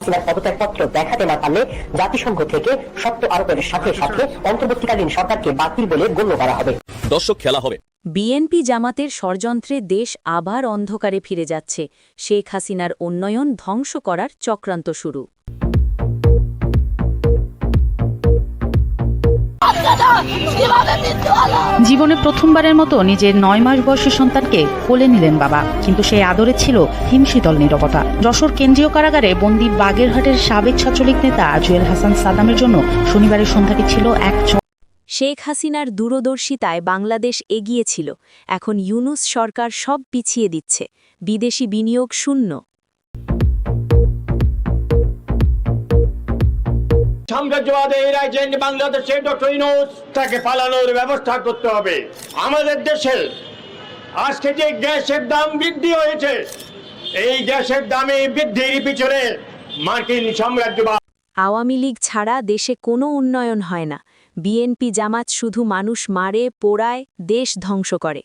হাসিনার পদত্যাগপত্র দেখাতে না পারলে জাতিসংঘ থেকে শর্ত আরোপের সাথে সাথে অন্তর্বর্তীকালীন সরকারকে বাতিল বলে গণ্য করা হবে। দর্শক খেলা হবে। বিএনপি জামাতের ষড়যন্ত্রে দেশ আবার অন্ধকারে ফিরে যাচ্ছে। শেখ হাসিনার উন্নয়ন ধ্বংস করার চক্রান্ত শুরু। জীবনে প্রথমবারের মতো নিজের নয় মাস বয়সী সন্তানকে কোলে নিলেন বাবা, কিন্তু সেই আদরে ছিল হিমশীতল নিরবতা। যশোর কেন্দ্রীয় কারাগারে বন্দি বাগেরহাটের সাবেক ছাত্রলীগ নেতা জুয়েল হাসান সাদামের জন্য শনিবারের সন্ধ্যাটি ছিল এক শেখ হাসিনার দূরদর্শিতায় বাংলাদেশ এগিয়েছিল এখন ইউনুস সরকার সব পিছিয়ে দিচ্ছে। বিদেশি বিনিয়োগ শূন্য। সাম্রাজ্যবাদের এজেন্ট বাংলাদেশে ডক্টর ইনোস তাকে পালানোর ব্যবস্থা করতে হবে। আমাদের দেশে আজকে যে গ্যাসের দাম বৃদ্ধি হয়েছে এই গ্যাসের দামে বৃদ্ধির পিছনে মার্কিন সাম্রাজ্যবাদ। আওয়ামী লীগ ছাড়া দেশে কোনো উন্নয়ন হয় না। বিএনপি জামাত শুধু মানুষ মারে পোড়ায় দেশ ধ্বংস করে।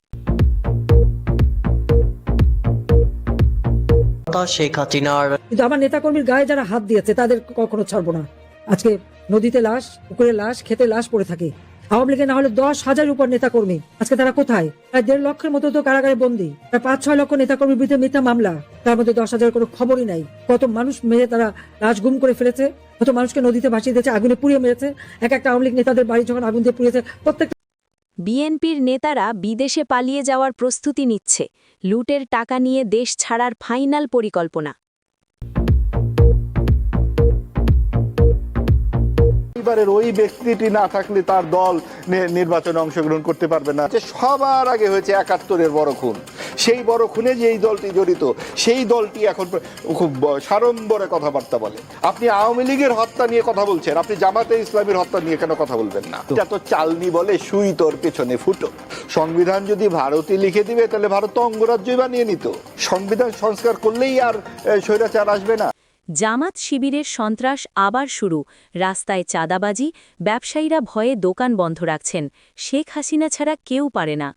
শেখ হাসিনার কিন্তু আমার নেতাকর্মীর গায়ে যারা হাত দিয়েছে তাদের কখনো ছাড়বো না। আজকে নদীতে লাশ, পুকুরে লাশ খেতে লাশ পড়ে থাকে। আওয়ামী লীগের না হলে দশ হাজার উপর নেতাকর্মী। আজকে তারা কোথায়? প্রায় দেড় লক্ষের মতো তো কারাগারে বন্দী। প্রায় পাঁচ, ছয় লক্ষ নেতাকর্মীর বিরুদ্ধে মিথ্যা মামলা। তার মধ্যে দশ হাজার কোনো খবরই নাই। কত মানুষ মেরে তারা লাশ গুম করে ফেলেছে? কত মানুষকে নদীতে ভাসিয়ে দিয়েছে, আগুনে পুড়িয়ে মেরেছে? এক একটা আওয়ামী লীগ নেতাদের বাড়ি যখন আগুন দিয়ে পুড়িয়েছে প্রত্যেক বিএনপির নেতারা বিদেশে পালিয়ে যাওয়ার প্রস্তুতি নিচ্ছে। লুটের টাকা নিয়ে দেশ ছাড়ার ফাইনাল পরিকল্পনা। এবারের ওই ব্যক্তিটি না থাকলে তার দল নির্বাচনে অংশগ্রহণ করতে পারবে না। যে সবার আগে হয়েছে একাত্তরের বড় খুন। সেই বড় খুনে যে এই দলটি জড়িত, সেই দলটি এখন খুব সাড়ম্বরে কথাবার্তা বলে। আপনি আওয়ামী লীগের হত্যা নিয়ে কথা বলছেন, আপনি জামাতে ইসলামের হত্যা নিয়ে কেন কথা বলবেন না? এটা তো চালনি বলে সুই তোর পেছনে ফুটো। সংবিধান যদি ভারতই লিখে দিবে, তাহলে ভারত অঙ্গরাজ্যই বানিয়ে নিত। সংবিধান সংস্কার করলেই আর স্বৈরাচার আসবে না। জামাত শিবিরের সন্ত্রাস আবার শুরু। রাস্তায় চাঁদাবাজি, ব্যবসায়ীরা ভয়ে দোকান বন্ধ রাখছেন। শেখ হাসিনা ছাড়া কেউ পারে না।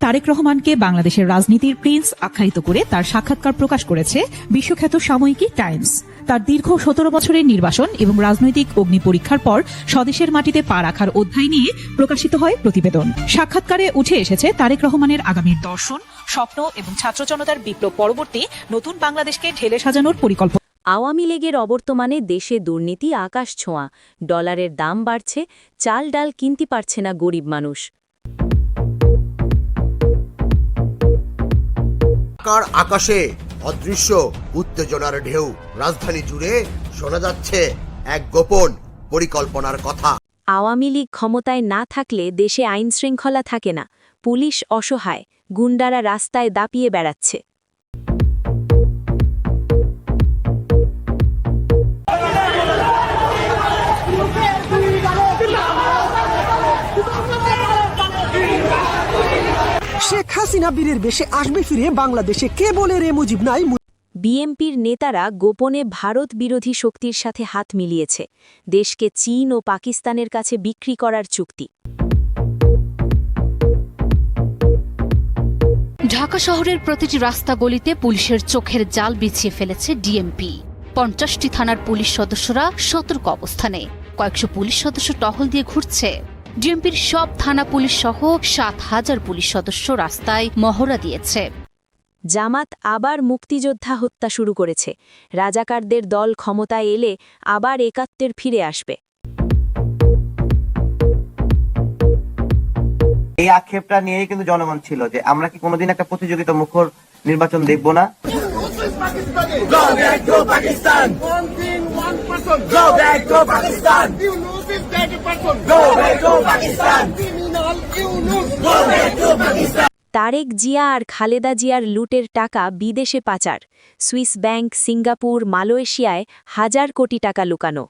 তারেক রহমানকে বাংলাদেশের রাজনীতির প্রিন্স আখ্যায়িত করে তার সাক্ষাৎকার প্রকাশ করেছে বিশ্বখ্যাত সাময়িকী টাইমস। তার দীর্ঘ সতেরো বছরের নির্বাসন এবং রাজনৈতিক অগ্নি পরীক্ষার পর স্বদেশের মাটিতে পা রাখার অধ্যায় নিয়ে প্রকাশিত হয় প্রতিবেদন। সাক্ষাৎকারে উঠে এসেছে তারেক রহমানের আগামীর দর্শন স্বপ্ন এবং ছাত্র জনতার বিপ্লব পরবর্তী নতুন বাংলাদেশকে ঢেলে সাজানোর পরিকল্পনা আওয়ামী লীগের অবর্তমানে দেশে দুর্নীতি আকাশ ছোঁয়া। ডলারের দাম বাড়ছে চাল ডাল কিনতে পারছে না গরিব মানুষ। আকাশে অদৃশ্য, উত্তেজনার ঢেউ। রাজধানী জুড়ে শোনা যাচ্ছে এক গোপন পরিকল্পনার কথা। আওয়ামী লীগ ক্ষমতায় না থাকলে দেশে আইন শৃঙ্খলা থাকে না। পুলিশ অসহায়, গুন্ডারা রাস্তায় দাপিয়ে বেড়াচ্ছে। হাসিনা বীরের বেশে আসবে ফিরে বাংলাদেশে কে বলে রে মুজিব নাই বিএমপির নেতারা গোপনে ভারত বিরোধী শক্তির সাথে হাত মিলিয়েছে। দেশকে চীন ও পাকিস্তানের কাছে বিক্রি করার চুক্তি। ঢাকা শহরের প্রতিটি রাস্তা গলিতে পুলিশের চোখের জাল বিছিয়ে ফেলেছে ডিএমপি। পঞ্চাশটি থানার পুলিশ সদস্যরা সতর্ক অবস্থানে। কয়েকশো পুলিশ সদস্য টহল দিয়ে ঘুরছে। ডিএমপির সব থানা পুলিশ সহ সাত হাজার পুলিশ সদস্য রাস্তায় মহড়া দিয়েছে। জামাত আবার মুক্তিযোদ্ধা হত্যা শুরু করেছে। রাজাকারদের দল ক্ষমতায় এলে আবার একাত্তের ফিরে আসবে। এই আক্ষেপটা নিয়েই কিন্তু জনগণ ছিল যে আমরা কি কোনোদিন একটা প্রতিযোগিতা মুখর নির্বাচন দেখব না? তারেক জিয়া আর খালেদা জিয়ার লুটের টাকা বিদেশে পাচার। সুইস ব্যাংক সিঙ্গাপুর, মালয়েশিয়ায় হাজার কোটি টাকা লুকানো।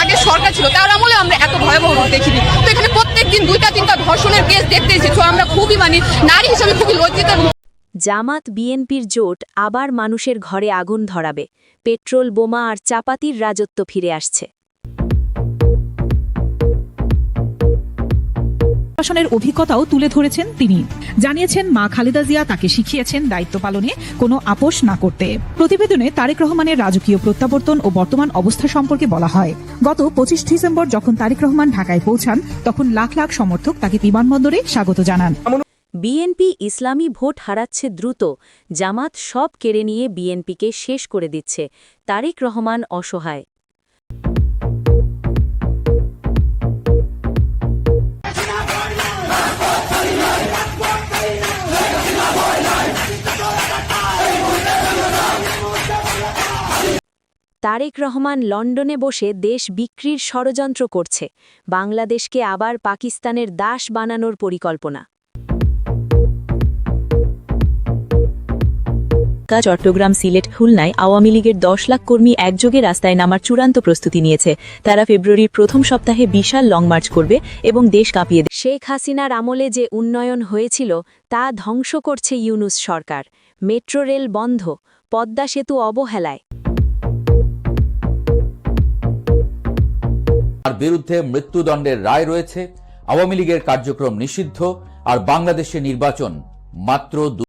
আগে সরকার ছিল, তার আমলে আমরা এত ভয়াবহ দেখিনি। তো এখানে প্রত্যেকদিন দুইটা তিনটা ধর্ষণের কেস দেখতে এসেছি। তো আমরা খুবই মানে নারী হিসেবে খুবই লজ্জিত জামাত বিএনপির জোট আবার মানুষের ঘরে আগুন ধরাবে, পেট্রোল, বোমা আর চাপাতির রাজত্ব ফিরে আসছে। নির্বাসনের অভিজ্ঞতাও তুলে ধরেছেন তিনি। জানিয়েছেন, মা খালেদা জিয়া তাকে শিখিয়েছেন দায়িত্ব পালনে কোনো আপোষ না করতে। প্রতিবেদনে তারেক রহমানের রাজকীয় প্রত্যাবর্তন ও বর্তমান অবস্থা সম্পর্কে বলা হয়। গত পঁচিশ ডিসেম্বর যখন তারেক রহমান ঢাকায় পৌঁছান, তখন লাখ লাখ সমর্থক তাকে বিমানবন্দরে স্বাগত জানান। বিএনপি ইসলামী ভোট হারাচ্ছে দ্রুত, জামাত সব কেড়ে নিয়ে বিএনপিকে শেষ করে দিচ্ছে, তারেক রহমান অসহায়। তারেক রহমান লন্ডনে বসে দেশ বিক্রির ষড়যন্ত্র করছে, বাংলাদেশকে আবার পাকিস্তানের দাস বানানোর পরিকল্পনা। ঢাকা চট্টগ্রাম সিলেট খুলনায় আওয়ামী লীগের দশ লাখ কর্মী একযোগে রাস্তায় নামার চূড়ান্ত প্রস্তুতি নিয়েছে। তারা ফেব্রুয়ারির প্রথম সপ্তাহে বিশাল লং মার্চ করবে এবং দেশ কাঁপিয়ে দেবে। শেখ হাসিনার আমলে যে উন্নয়ন হয়েছিল তা ধ্বংস করছে ইউনুস সরকার। মেট্রো রেল বন্ধ পদ্মা সেতু অবহেলায়। তার বিরুদ্ধে মৃত্যুদণ্ডের রায় রয়েছে। আওয়ামী লীগের কার্যক্রম নিষিদ্ধ আর বাংলাদেশে নির্বাচন মাত্র দু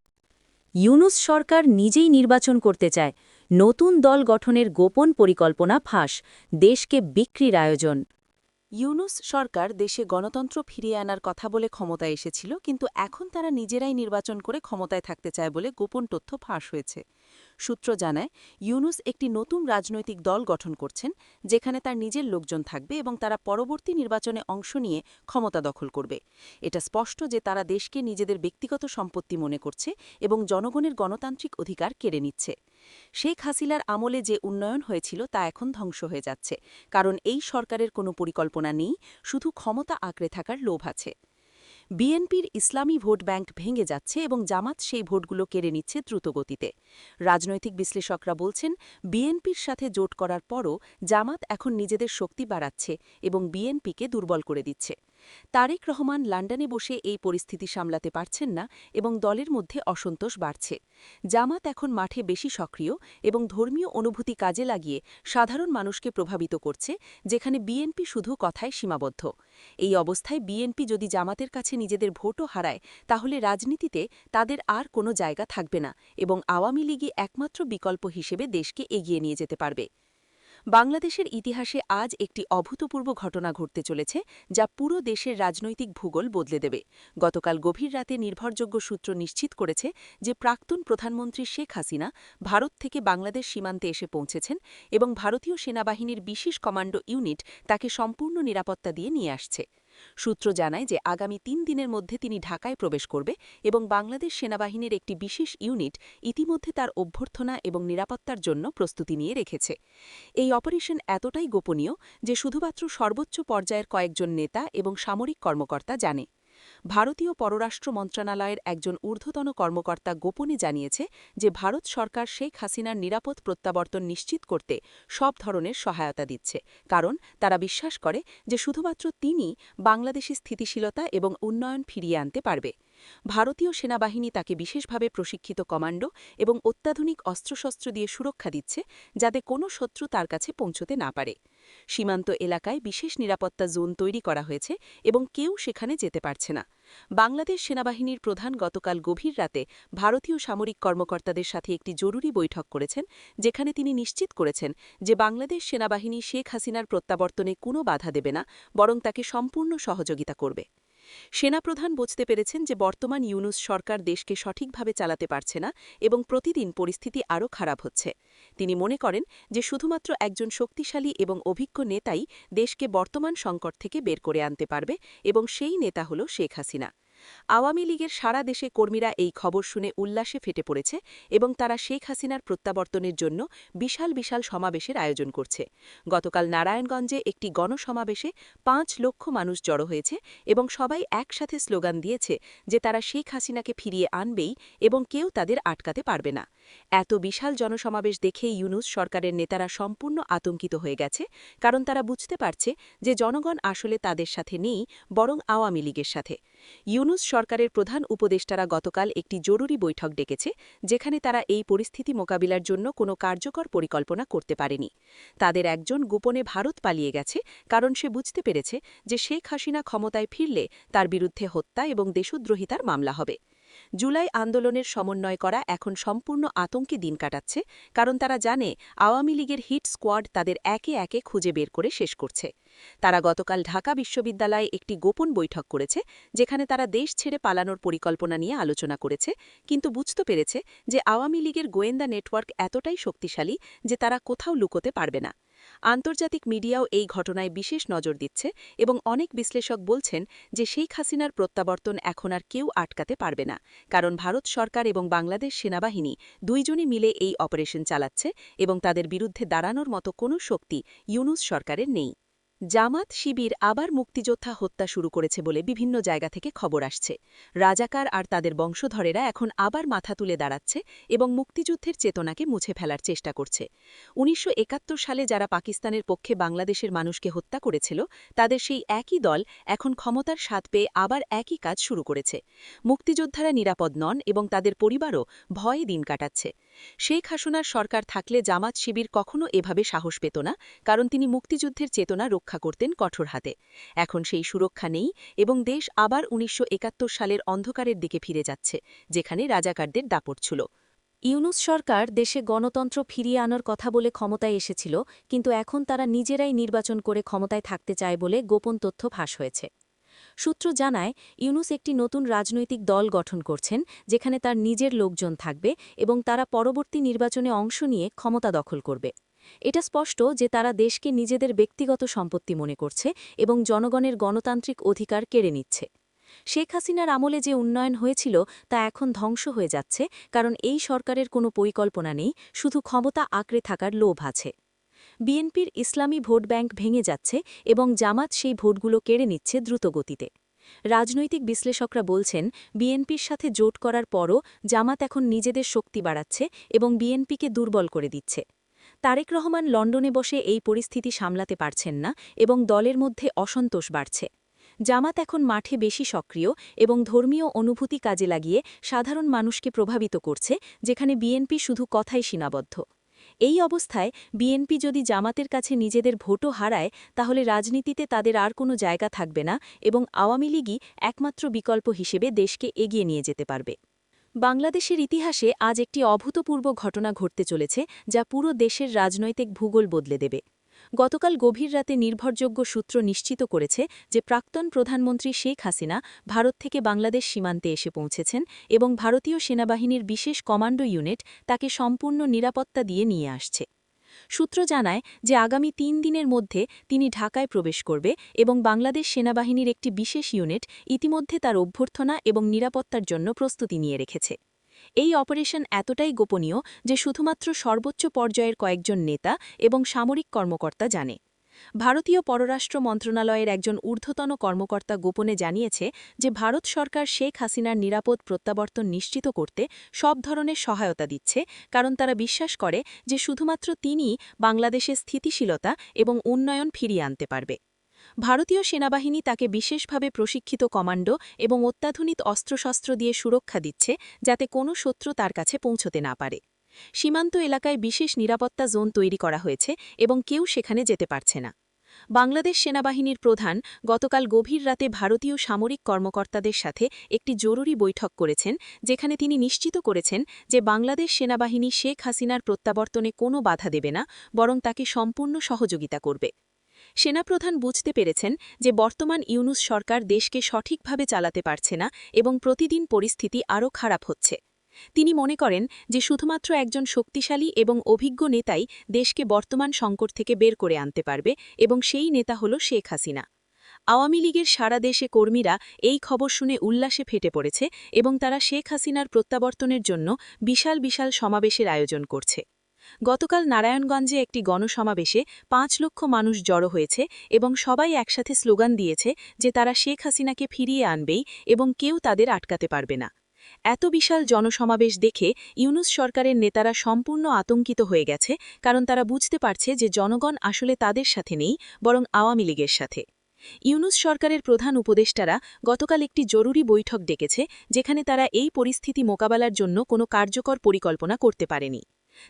ইউনুস সরকার নিজেই নির্বাচন করতে চায়। নতুন দল গঠনের গোপন পরিকল্পনা ফাঁস। দেশকে বিক্রির আয়োজন। ইউনুস সরকার দেশে গণতন্ত্র ফিরিয়ে আনার কথা বলে ক্ষমতায় এসেছিল, কিন্তু এখন তারা নিজেরাই নির্বাচন করে ক্ষমতায় থাকতে চায় বলে গোপন তথ্য ফাঁস হয়েছে। সূত্র জানায়, ইউনুস একটি নতুন রাজনৈতিক দল গঠন করছেন, যেখানে তার নিজের লোকজন থাকবে এবং তারা পরবর্তী নির্বাচনে অংশ নিয়ে ক্ষমতা দখল করবে। এটা স্পষ্ট যে তারা দেশকে নিজেদের ব্যক্তিগত সম্পত্তি মনে করছে এবং জনগণের গণতান্ত্রিক অধিকার কেড়ে নিচ্ছে। শেখ হাসিনার আমলে যে উন্নয়ন হয়েছিল তা এখন ধ্বংস হয়ে যাচ্ছে, কারণ এই সরকারের কোনো পরিকল্পনা নেই, শুধু ক্ষমতা আঁকড়ে থাকার লোভ আছে। বিএনপির ইসলামী ভোট ব্যাংক ভেঙে যাচ্ছে এবং জামাত সেই ভোটগুলো কেড়ে নিচ্ছে দ্রুতগতিতে। রাজনৈতিক বিশ্লেষকরা বলছেন, বিএনপির সাথে জোট করার পরও জামাত এখন নিজেদের শক্তি বাড়াচ্ছে এবং বিএনপিকে দুর্বল করে দিচ্ছে। তারেক রহমান লন্ডনে বসে এই পরিস্থিতি সামলাতে পারছেন না এবং দলের মধ্যে অসন্তোষ বাড়ছে। জামাত এখন মাঠে বেশি সক্রিয় এবং ধর্মীয় অনুভূতি কাজে লাগিয়ে সাধারণ মানুষকে প্রভাবিত করছে, যেখানে বিএনপি শুধু কথায় সীমাবদ্ধ। এই অবস্থায় বিএনপি যদি জামাতের কাছে নিজেদের ভোটও হারায়, তাহলে রাজনীতিতে তাদের আর কোনো জায়গা থাকবে না এবং আওয়ামী লীগই একমাত্র বিকল্প হিসেবে দেশকে এগিয়ে নিয়ে যেতে পারবে। বাংলাদেশের ইতিহাসে আজ একটি অভূতপূর্ব ঘটনা ঘটতে চলেছে, যা পুরো দেশের রাজনৈতিক ভূগোল বদলে দেবে। গতকাল গভীর রাতে নির্ভরযোগ্য সূত্র নিশ্চিত করেছে যে প্রাক্তন প্রধানমন্ত্রী শেখ হাসিনা ভারত থেকে বাংলাদেশ সীমান্তে এসে পৌঁছেছেন এবং ভারতীয় সেনাবাহিনীর বিশেষ কমান্ডো ইউনিট তাকে সম্পূর্ণ নিরাপত্তা দিয়ে নিয়ে আসছে। সূত্র জানায় যে আগামী তিন দিনের মধ্যে তিনি ঢাকায় প্রবেশ করবে এবং বাংলাদেশ সেনাবাহিনীর একটি বিশেষ ইউনিট ইতিমধ্যে তার অভ্যর্থনা এবং নিরাপত্তার জন্য প্রস্তুতি নিয়ে রেখেছে। এই অপারেশন এতটাই গোপনীয় যে শুধুমাত্র সর্বোচ্চ পর্যায়ের কয়েকজন নেতা এবং সামরিক কর্মকর্তা জানে। ভারতীয় পররাষ্ট্র মন্ত্রণালয়ের একজন ঊর্ধ্বতন কর্মকর্তা গোপনে জানিয়েছে যে ভারত সরকার শেখ হাসিনার নিরাপদ প্রত্যাবর্তন নিশ্চিত করতে সব ধরনের সহায়তা দিচ্ছে, কারণ তারা বিশ্বাস করে যে শুধুমাত্র তিনি বাংলাদেশি স্থিতিশীলতা এবং উন্নয়ন ফিরিয়ে আনতে পারবে। ভারতীয় সেনাবাহিনী তাকে বিশেষভাবে প্রশিক্ষিত কমান্ডো এবং অত্যাধুনিক অস্ত্রশস্ত্র দিয়ে সুরক্ষা দিচ্ছে যাতে কোনো শত্রু তার কাছে পৌঁছতে না পারে। সীমান্ত এলাকায় বিশেষ নিরাপত্তা জোন তৈরি করা হয়েছে এবং কেউ সেখানে যেতে পারছে না। বাংলাদেশ সেনাবাহিনীর প্রধান গতকাল গভীর রাতে ভারতীয় সামরিক কর্মকর্তাদের সাথে একটি জরুরি বৈঠক করেছেন, যেখানে তিনি নিশ্চিত করেছেন যে বাংলাদেশ সেনাবাহিনী শেখ হাসিনার প্রত্যাবর্তনে কোনো বাধা দেবে না, বরং তাকে সম্পূর্ণ সহযোগিতা করবে। সেনাপ্রধান বুঝতে পেরেছেন যে বর্তমান ইউনুস সরকার দেশকে সঠিকভাবে চালাতে পারছে না এবং প্রতিদিন পরিস্থিতি আরও খারাপ হচ্ছে। তিনি মনে করেন যে শুধুমাত্র একজন শক্তিশালী এবং অভিজ্ঞ নেতাই দেশকে বর্তমান সংকট থেকে বের করে আনতে পারবে এবং সেই নেতা হল শেখ হাসিনা। আওয়ামী লীগের সারা দেশে কর্মীরা এই খবর শুনে উল্লাসে ফেটে পড়েছে এবং তারা শেখ হাসিনার প্রত্যাবর্তনের জন্য বিশাল বিশাল সমাবেশের আয়োজন করছে। গতকাল নারায়ণগঞ্জে একটি গণসমাবেশে পাঁচ লক্ষ মানুষ জড়ো হয়েছে এবং সবাই একসাথে স্লোগান দিয়েছে যে তারা শেখ হাসিনাকে ফিরিয়ে আনবেই এবং কেউ তাদের আটকাতে পারবে না। এত বিশাল জনসমাবেশ দেখে ইউনুস সরকারের নেতারা সম্পূর্ণ আতঙ্কিত হয়ে গেছে, কারণ তারা বুঝতে পারছে যে জনগণ আসলে তাদের সাথে নেই, বরং আওয়ামী লীগের সাথে। ইউনুস সরকারের প্রধান উপদেষ্টারা গতকাল একটি জরুরি বৈঠক ডেকেছে, যেখানে তারা এই পরিস্থিতি মোকাবিলার জন্য কোনো কার্যকর পরিকল্পনা করতে পারেনি। তাদের একজন গোপনে ভারত পালিয়ে গেছে, কারণ সে বুঝতে পেরেছে যে শেখ হাসিনা ক্ষমতায় ফিরলে তার বিরুদ্ধে হত্যা এবং দেশদ্রোহিতার মামলা হবে। জুলাই আন্দোলনের সমন্বয় করা এখন সম্পূর্ণ আতঙ্কে দিন কাটাচ্ছে, কারণ তারা জানে আওয়ামী লীগের হিট স্কোয়াড তাদের একে একে খুঁজে বের করে শেষ করছে। তারা গতকাল ঢাকা বিশ্ববিদ্যালয়ে একটি গোপন বৈঠক করেছে, যেখানে তারা দেশ ছেড়ে পালানোর পরিকল্পনা নিয়ে আলোচনা করেছে, কিন্তু বুঝতে পেরেছে যে আওয়ামী লীগের গোয়েন্দা নেটওয়ার্ক এতটাই শক্তিশালী যে তারা কোথাও লুকোতে পারবে না। আন্তর্জাতিক মিডিয়াও এই ঘটনায় বিশেষ নজর দিচ্ছে এবং অনেক বিশ্লেষক বলছেন যে শেখ হাসিনার প্রত্যাবর্তন এখন আর কেউ আটকাতে পারবে না, কারণ ভারত সরকার এবং বাংলাদেশ সেনাবাহিনী দুইজনই মিলে এই অপারেশন চালাচ্ছে এবং তাদের বিরুদ্ধে দাঁড়ানোর মতো কোনো শক্তি ইউনুস সরকারের নেই। জামাত শিবির আবার মুক্তিযোদ্ধা হত্যা শুরু করেছে বলে বিভিন্ন জায়গা থেকে খবর আসছে। রাজাকার আর তাদের বংশধরেরা এখন আবার মাথা তুলে দাঁড়াচ্ছে এবং মুক্তিযুদ্ধের চেতনাকে মুছে ফেলার চেষ্টা করছে। উনিশশো একাত্তর সালে যারা পাকিস্তানের পক্ষে বাংলাদেশের মানুষকে হত্যা করেছিল, তাদের সেই একই দল এখন ক্ষমতার স্বাদ পেয়ে আবার একই কাজ শুরু করেছে। মুক্তিযোদ্ধারা নিরাপদ নন এবং তাদের পরিবারও ভয়ে দিন কাটাচ্ছে। শেখ হাসিনার সরকার থাকলে জামাত শিবির কখনো এভাবে সাহস পেত না, কারণ তিনি মুক্তিযুদ্ধের চেতনা রক্ষা করতেন কঠোর হাতে। এখন সেই সুরক্ষা নেই এবং দেশ আবার উনিশশো একাত্তর সালের অন্ধকারের দিকে ফিরে যাচ্ছে, যেখানে রাজাকারদের দাপট ছিল। ইউনুস সরকার দেশে গণতন্ত্র ফিরিয়ে আনার কথা বলে ক্ষমতায় এসেছিল, কিন্তু এখন তারা নিজেরাই নির্বাচন করে ক্ষমতায় থাকতে চায় বলে গোপন তথ্য ফাঁস হয়েছে। সূত্র জানায়, ইউনুস একটি নতুন রাজনৈতিক দল গঠন করছেন, যেখানে তার নিজের লোকজন থাকবে এবং তারা পরবর্তী নির্বাচনে অংশ নিয়ে ক্ষমতা দখল করবে। এটা স্পষ্ট যে তারা দেশকে নিজেদের ব্যক্তিগত সম্পত্তি মনে করছে এবং জনগণের গণতান্ত্রিক অধিকার কেড়ে নিচ্ছে। শেখ হাসিনার আমলে যে উন্নয়ন হয়েছিল, তা এখন ধ্বংস হয়ে যাচ্ছে, কারণ এই সরকারের কোনো পরিকল্পনা নেই, শুধু ক্ষমতা আঁকড়ে থাকার লোভ আছে। বিএনপির ইসলামী ভোট ব্যাংক ভেঙে যাচ্ছে এবং জামাত সেই ভোটগুলো কেড়ে নিচ্ছে দ্রুতগতিতে। রাজনৈতিক বিশ্লেষকরা বলছেন, বিএনপির সাথে জোট করার পরও জামাত এখন নিজেদের শক্তি বাড়াচ্ছে এবং বিএনপিকে দুর্বল করে দিচ্ছে। তারেক রহমান লন্ডনে বসে এই পরিস্থিতি সামলাতে পারছেন না এবং দলের মধ্যে অসন্তোষ বাড়ছে। জামাত এখন মাঠে বেশি সক্রিয় এবং ধর্মীয় অনুভূতি কাজে লাগিয়ে সাধারণ মানুষকে প্রভাবিত করছে, যেখানে বিএনপি শুধু কথাই সীমাবদ্ধ। এই অবস্থায় বিএনপি যদি জামাতের কাছে নিজেদের ভোটও হারায়, তাহলে রাজনীতিতে তাদের আর কোনো জায়গা থাকবে না এবং আওয়ামী লীগই একমাত্র বিকল্প হিসেবে দেশকে এগিয়ে নিয়ে যেতে পারবে। বাংলাদেশের ইতিহাসে আজ একটি অভূতপূর্ব ঘটনা ঘটতে চলেছে, যা পুরো দেশের রাজনৈতিক ভূগোল বদলে দেবে। গতকাল গভীর রাতে নির্ভরযোগ্য সূত্র নিশ্চিত করেছে যে প্রাক্তন প্রধানমন্ত্রী শেখ হাসিনা ভারত থেকে বাংলাদেশ সীমান্তে এসে পৌঁছেছেন এবং ভারতীয় সেনাবাহিনীর বিশেষ কমান্ডো ইউনিট তাকে সম্পূর্ণ নিরাপত্তা দিয়ে নিয়ে আসছে। সূত্র জানায় যে আগামী তিন দিনের মধ্যে তিনি ঢাকায় প্রবেশ করবে এবং বাংলাদেশ সেনাবাহিনীর একটি বিশেষ ইউনিট ইতিমধ্যে তার অভ্যর্থনা এবং নিরাপত্তার জন্য প্রস্তুতি নিয়ে রেখেছে। এই অপারেশন এতটাই গোপনীয় যে শুধুমাত্র সর্বোচ্চ পর্যায়ের কয়েকজন নেতা এবং সামরিক কর্মকর্তা জানে। ভারতীয় পররাষ্ট্র মন্ত্রণালয়ের একজন ঊর্ধ্বতন কর্মকর্তা গোপনে জানিয়েছে যে ভারত সরকার শেখ হাসিনার নিরাপদ প্রত্যাবর্তন নিশ্চিত করতে সব ধরনের সহায়তা দিচ্ছে, কারণ তারা বিশ্বাস করে যে শুধুমাত্র তিনিই বাংলাদেশে স্থিতিশীলতা এবং উন্নয়ন ফিরিয়ে আনতে পারবে। ভারতীয় সেনাবাহিনী তাকে বিশেষভাবে প্রশিক্ষিত কমান্ডো এবং অত্যাধুনিক অস্ত্রশস্ত্র দিয়ে সুরক্ষা দিচ্ছে যাতে কোনো শত্রু তার কাছে পৌঁছতে না পারে। সীমান্ত এলাকায় বিশেষ নিরাপত্তা জোন তৈরি করা হয়েছে এবং কেউ সেখানে যেতে পারছে না। বাংলাদেশ সেনাবাহিনীর প্রধান গতকাল গভীর রাতে ভারতীয় সামরিক কর্মকর্তাদের সাথে একটি জরুরি বৈঠক করেছেন, যেখানে তিনি নিশ্চিত করেছেন যে বাংলাদেশ সেনাবাহিনী শেখ হাসিনার প্রত্যাবর্তনে কোনো বাধা দেবে না, বরং তাকে সম্পূর্ণ সহযোগিতা করবে। সেনাপ্রধান বুঝতে পেরেছেন যে বর্তমান ইউনুস সরকার দেশকে সঠিকভাবে চালাতে পারছে না এবং প্রতিদিন পরিস্থিতি আরও খারাপ হচ্ছে। তিনি মনে করেন যে শুধুমাত্র একজন শক্তিশালী এবং অভিজ্ঞ নেতাই দেশকে বর্তমান সংকট থেকে বের করে আনতে পারবে এবং সেই নেতা হল শেখ হাসিনা। আওয়ামী লীগের সারা দেশে কর্মীরা এই খবর শুনে উল্লাসে ফেটে পড়েছে এবং তারা শেখ হাসিনার প্রত্যাবর্তনের জন্য বিশাল বিশাল সমাবেশের আয়োজন করছে। গতকাল নারায়ণগঞ্জে একটি গণসমাবেশে পাঁচ লক্ষ মানুষ জড়ো হয়েছে এবং সবাই একসাথে স্লোগান দিয়েছে যে তারা শেখ হাসিনাকে ফিরিয়ে আনবেই এবং কেউ তাদের আটকাতে পারবে না। এত বিশাল জনসমাবেশ দেখে ইউনুস সরকারের নেতারা সম্পূর্ণ আতঙ্কিত হয়ে গেছে, কারণ তারা বুঝতে পারছে যে জনগণ আসলে তাদের সাথে নেই, বরং আওয়ামী লীগের সাথে। ইউনুস সরকারের প্রধান উপদেষ্টারা গতকাল একটি জরুরি বৈঠক ডেকেছে, যেখানে তারা এই পরিস্থিতি মোকাবেলার জন্য কোনো কার্যকর পরিকল্পনা করতে পারেনি।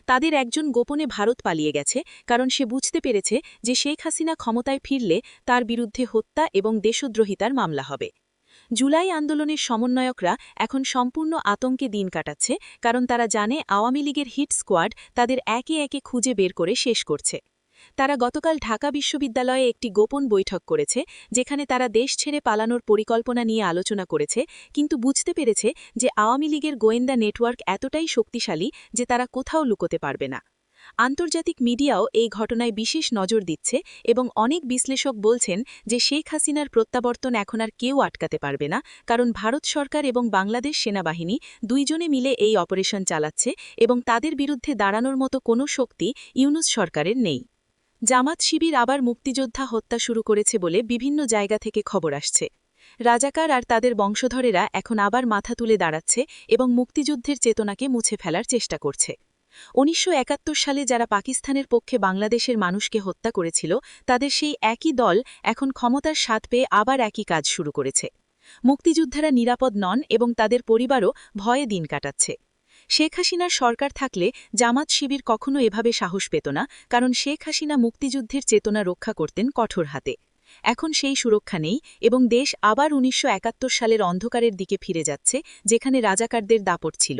তাদের একজন গোপনে ভারত পালিয়ে গেছে, কারণ সে বুঝতে পেরেছে যে শেখ হাসিনা ক্ষমতায় ফিরলে তার বিরুদ্ধে হত্যা এবং দেশদ্রোহিতার মামলা হবে। জুলাই আন্দোলনের সমন্বয়করা এখন সম্পূর্ণ আতঙ্কে দিন কাটাচ্ছে, কারণ তারা জানে আওয়ামী লীগের হিট স্কোয়াড তাদের একে একে খুঁজে বের করে শেষ করছে। তারা গতকাল ঢাকা বিশ্ববিদ্যালয়ে একটি গোপন বৈঠক করেছে, যেখানে তারা দেশ ছেড়ে পালানোর পরিকল্পনা নিয়ে আলোচনা করেছে, কিন্তু বুঝতে পেরেছে যে আওয়ামী লীগের গোয়েন্দা নেটওয়ার্ক এতটাই শক্তিশালী যে তারা কোথাও লুকোতে পারবে না। আন্তর্জাতিক মিডিয়াও এই ঘটনায় বিশেষ নজর দিচ্ছে এবং অনেক বিশ্লেষক বলছেন যে শেখ হাসিনার প্রত্যাবর্তন এখন আর কেউ আটকাতে পারবে না, কারণ ভারত সরকার এবং বাংলাদেশ সেনাবাহিনী দুইজনে মিলে এই অপারেশন চালাচ্ছে এবং তাদের বিরুদ্ধে দাঁড়ানোর মতো কোনো শক্তি ইউনুস সরকারের নেই। জামাত শিবির আবার মুক্তিযোদ্ধা হত্যা শুরু করেছে বলে বিভিন্ন জায়গা থেকে খবর আসছে। রাজাকার আর তাদের বংশধরেরা এখন আবার মাথা তুলে দাঁড়াচ্ছে এবং মুক্তিযুদ্ধের চেতনাকে মুছে ফেলার চেষ্টা করছে। উনিশশো একাত্তর সালে যারা পাকিস্তানের পক্ষে বাংলাদেশের মানুষকে হত্যা করেছিল, তাদের সেই একই দল এখন ক্ষমতার স্বাদ পেয়ে আবার একই কাজ শুরু করেছে। মুক্তিযোদ্ধারা নিরাপদ নন এবং তাদের পরিবারও ভয়ে দিন কাটাচ্ছে। শেখ হাসিনার সরকার থাকলে জামাত শিবির কখনো এভাবে সাহস পেত না, কারণ শেখ হাসিনা মুক্তিযুদ্ধের চেতনা রক্ষা করতেন কঠোর হাতে। এখন সেই সুরক্ষা নেই এবং দেশ আবার উনিশশো একাত্তর সালের অন্ধকারের দিকে ফিরে যাচ্ছে, যেখানে রাজাকারদের দাপট ছিল।